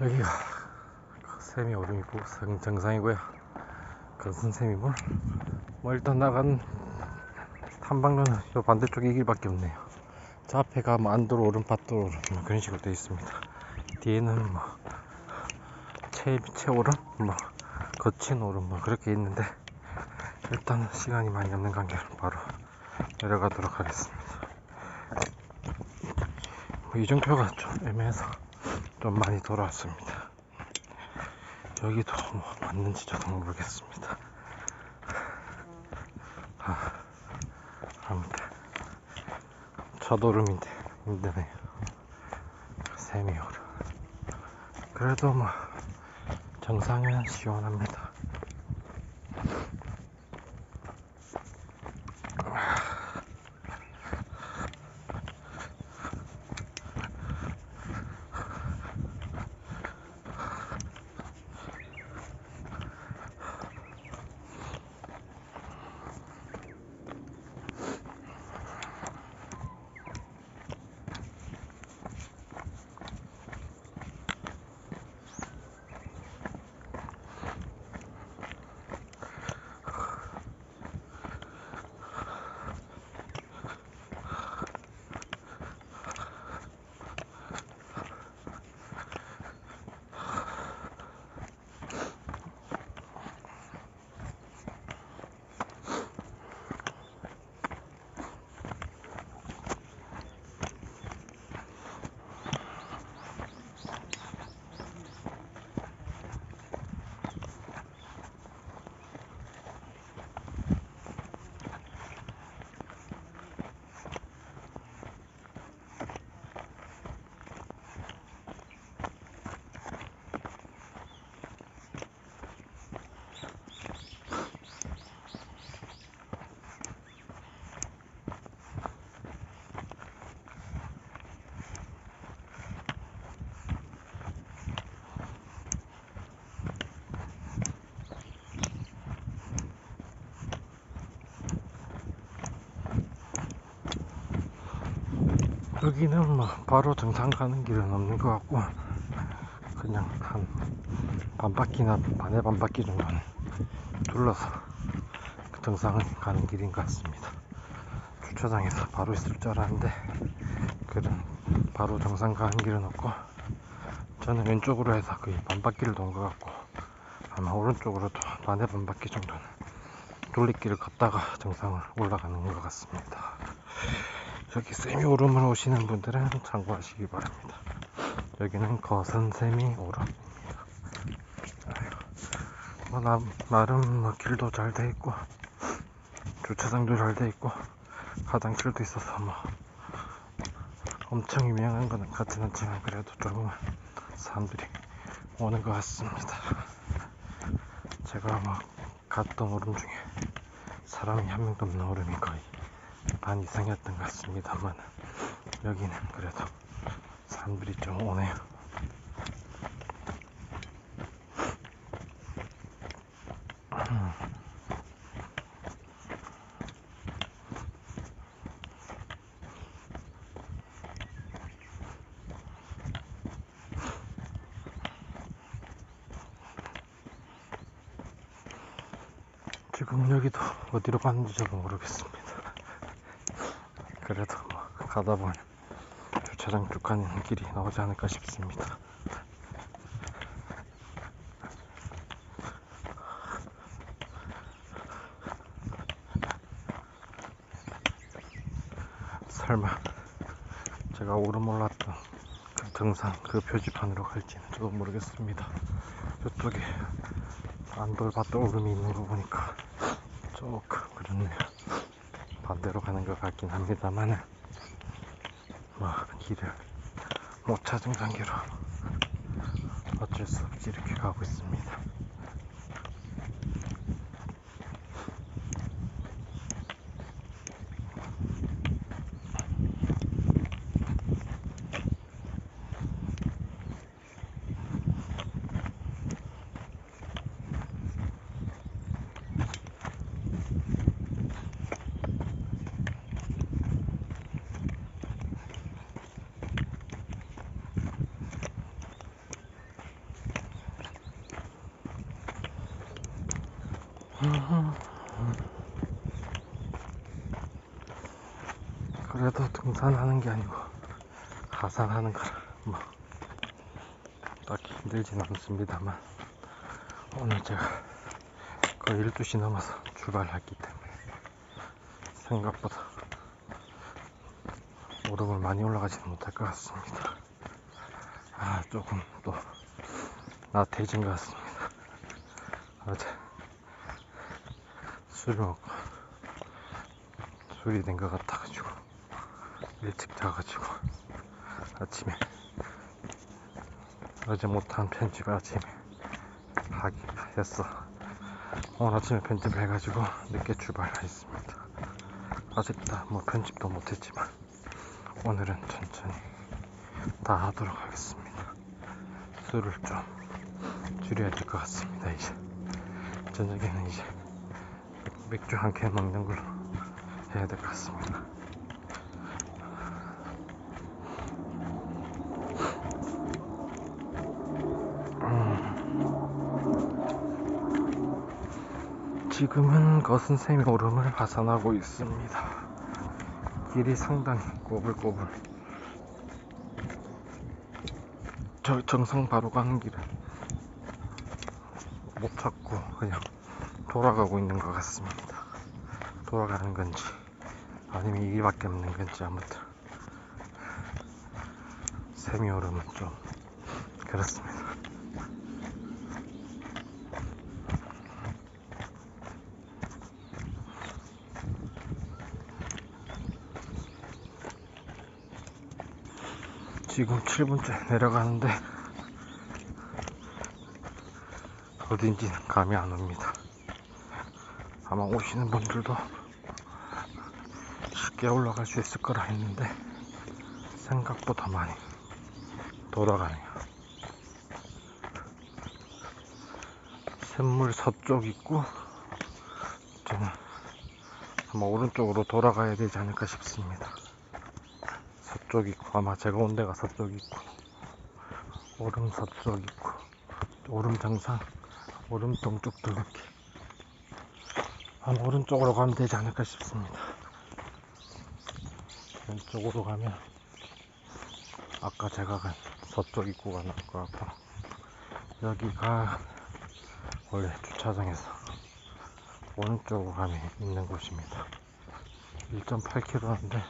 여기가 샘이 오름이고 성- 정상이고요. 거슨 샘이물. 뭐 일단 나간 탐방로는 요 반대쪽 이 길밖에 없네요. 저 앞에가 뭐 안도로 오름, 밭도로 뭐 그런 식으로 되어 있습니다. 뒤에는 뭐 채, 채오름, 뭐 거친 오름 뭐 그렇게 있는데 일단은 시간이 많이 없는 관계로 바로 내려가도록 하겠습니다. 뭐 이정표가 좀 애매해서 좀 많이 돌아왔습니다. 여기도 뭐 맞는지 저도 모르겠습니다. 아, 아무튼 첫 오름인데 힘드네요. 세미 오름. 그래도 뭐 정상은 시원합니다. 여기는 뭐 바로 정상 가는 길은 없는 것 같고 그냥 한 반바퀴나 반의 반바퀴 정도는 둘러서 그 정상을 가는 길인 것 같습니다. 주차장에서 바로 있을 줄 알았는데 그런 바로 정상 가는 길은 없고 저는 왼쪽으로 해서 거의 반바퀴를 돈 것 같고 아마 오른쪽으로도 반의 반바퀴 정도는 돌리길을 걷다가 정상을 올라가는 것 같습니다. 여기 세미 오름을 오시는 분들은 참고하시기 바랍니다. 여기는 거선 세미 오름입니다. 뭐 나, 나름 뭐 길도 잘 돼 있고 주차장도 잘 돼 있고 화장실도 있어서 뭐 엄청 유명한 거는 같진 않지만 그래도 조금은 사람들이 오는 것 같습니다. 제가 뭐 갔던 오름 중에 사람이 한 명도 없는 오름이 거의 반 이상이었던 것 같습니다만 여기는 그래도 사람들이 좀 오네요. 음. 지금 여기도 어디로 가는지 저도 모르겠습니다. 그래도 뭐 가다 보면 주차장 쭉 가는 길이 나오지 않을까 싶습니다. 설마 제가 오름 올랐던 그 정상 그 표지판으로 갈지는 저도 모르겠습니다. 저쪽에 안돌밭돌 오름이 있는 거 보니까 조금 그렇네요. 반대로 가는 것 같긴 합니다만은 뭐 길을 못 찾은 관계로 어쩔 수 없이 이렇게 가고 있습니다. 그래도 등산하는 게 아니고 하산하는 거라 뭐 딱히 힘들진 않습니다만 오늘 제가 거의 12시 넘어서 출발했기 때문에 생각보다 오름을 많이 올라가지는 못할 것 같습니다. 아 조금 또 나태해진 것 같습니다. 어제 먹고 술이 된 것 같아가지고 일찍 자가지고 아침에 어제 못한 편집을 아침에 하기 했어. 오늘 아침에 편집을 해가지고 늦게 출발했습니다. 아직 다뭐 편집도 못했지만 오늘은 천천히 다 하도록 하겠습니다. 술을 좀 줄여야 될 것 같습니다 이제. 저녁에는 이제 맥주 한 캔 먹는 걸로 해야 될 것 같습니다 지금은 거센 샘이 오름을 하산하고 있습니다. 길이 상당히 꼬불꼬불. 저 정상 바로 가는 길은 못 찾고 그냥 돌아가고 있는 것 같습니다. 돌아가는 건지 아니면 이 길밖에 없는 건지 아무튼 샘이 오름은 좀 그렇습니다. 지금 7분째 내려가는데 어딘지 감이 안 옵니다. 아마 오시는 분들도 쉽게 올라갈 수 있을 거라 했는데 생각보다 많이 돌아가네요. 샘물 서쪽 있고 저는 아마 오른쪽으로 돌아가야 되지 않을까 싶습니다. 서쪽 있고 아마 제가 온 데가 서쪽 있고 오름 서쪽 있고 오름 정상 오름 동쪽도 이렇게 아마 오른쪽으로 가면 되지 않을까 싶습니다 왼쪽으로 가면 아까 제가 간 서쪽 입구가 나올 것 같고 여기가 원래 주차장에서 오른쪽으로 가면 있는 곳입니다 1.8km인데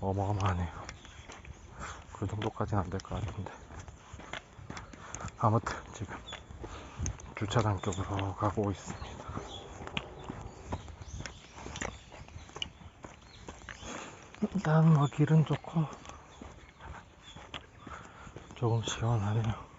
어마어마하네요. 그 정도까지는 안 될 것 같은데. 아무튼 지금 주차장 쪽으로 가고 있습니다. 일단 뭐 길은 좋고 조금 시원하네요.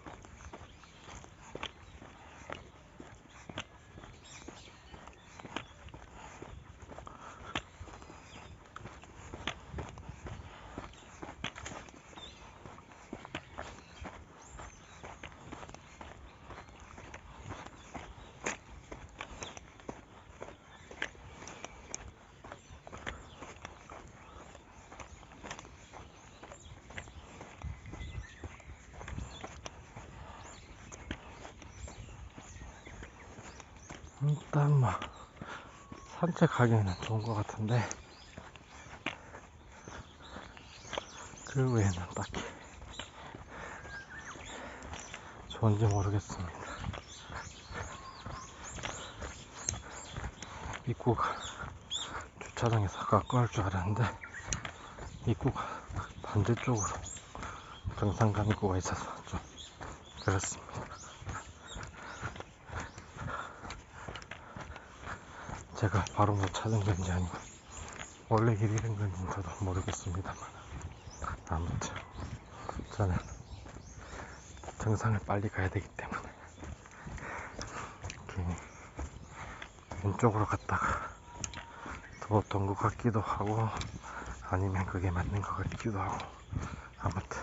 일단 뭐 산책하기에는 좋은 것 같은데 그 외에는 딱히 좋은지 모르겠습니다. 입구가 주차장에서 가까울 줄 알았는데 입구가 반대쪽으로 정상간 입구가 있어서 좀 그렇습니다. 제가 바로 못 찾은 건지 아니고 원래 길이 된 건지 저도 모르겠습니다만 아무튼 저는 정상을 빨리 가야 되기 때문에 괜히 왼쪽으로 갔다가 도었던 것 같기도 하고 아니면 그게 맞는 것 같기도 하고 아무튼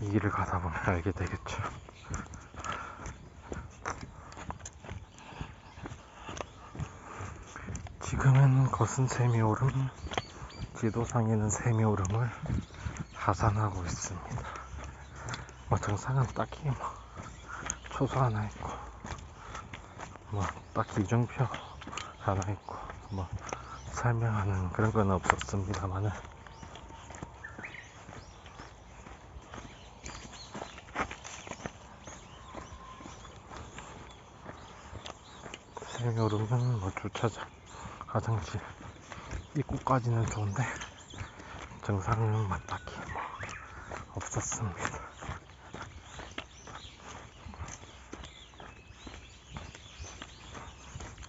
이 길을 가다 보면 알게 되겠죠. 지금은 거센 세미오름 지도상에 는 세미오름을 하산하고 있습니다. 뭐 정상은 딱히 뭐 초소 하나 있고 뭐딱 기종표 하나 있고 뭐 설명하는 그런 건 없었습니다만은 생요름은 뭐 주차장 화장실 입구까지는 좋은데 정상은 뭐 딱히 뭐 없었습니다.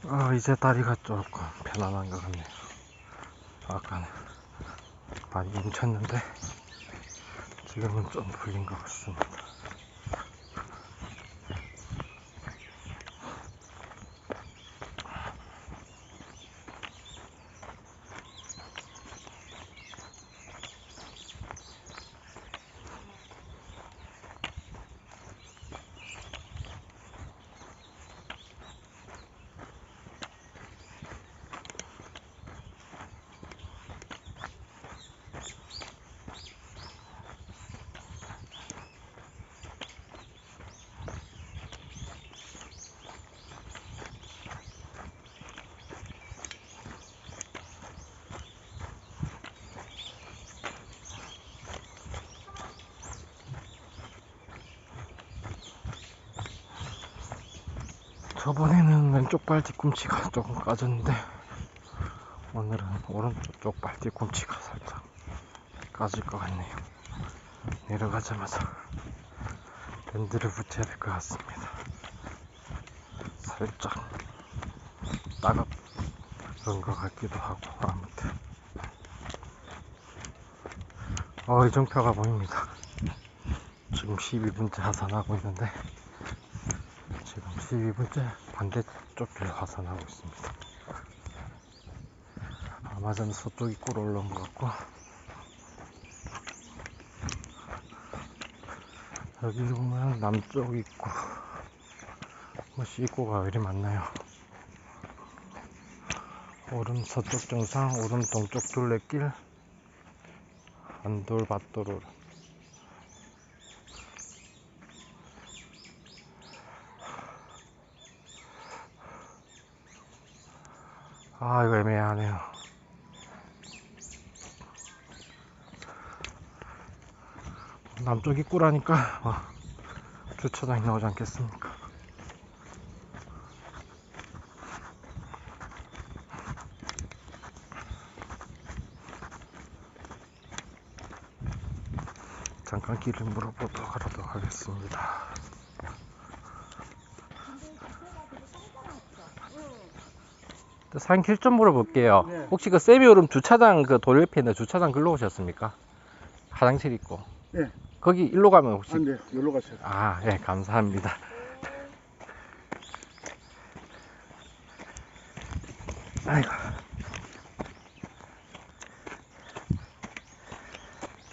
아 이제 다리가 조금 편안한 것 같네요. 아까는 많이 뭉쳤는데 지금은 좀 풀린 것 같습니다. 저번에는 왼쪽 발 뒤꿈치가 조금 까졌는데 오늘은 오른쪽 발 뒤꿈치가 살짝 까질 것 같네요. 내려가자마자 밴드를 붙여야 될 것 같습니다. 살짝 따갑던 것 같기도 하고 아무튼 어 이정표가 보입니다. 지금 12분째 하산하고 있는데 지금 12분째 반대쪽을 하산하고 있습니다. 아마 전 서쪽 입구로 올라온 것 같고 여기 보면 남쪽 입구 뭐시 입구가 왜 이리 많나요? 오름 서쪽 정상, 오름 동쪽 둘레길, 안돌 밭도로 아 이거 애매하네요. 남쪽 입구라니까 어, 주차장이 나오지 않겠습니까? 잠깐 길을 물어보도록 하도록 하겠습니다. 산길 좀 물어볼게요. 네. 혹시 그 세미오름 주차장 그 도로 옆에 있는 주차장 글로 오셨습니까? 화장실 있고. 네. 거기 일로 가면 혹시 안 돼요. 여기로 가세요. 아, 예, 감사합니다. 아이고.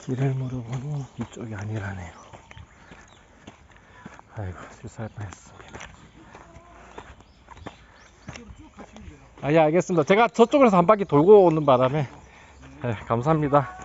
길을 물어보니 이쪽이 아니라네요. 아이고, 실수할 뻔했습니다. 아, 예, 알겠습니다. 제가 저쪽에서 한 바퀴 돌고 오는 바람에, 예, 감사합니다.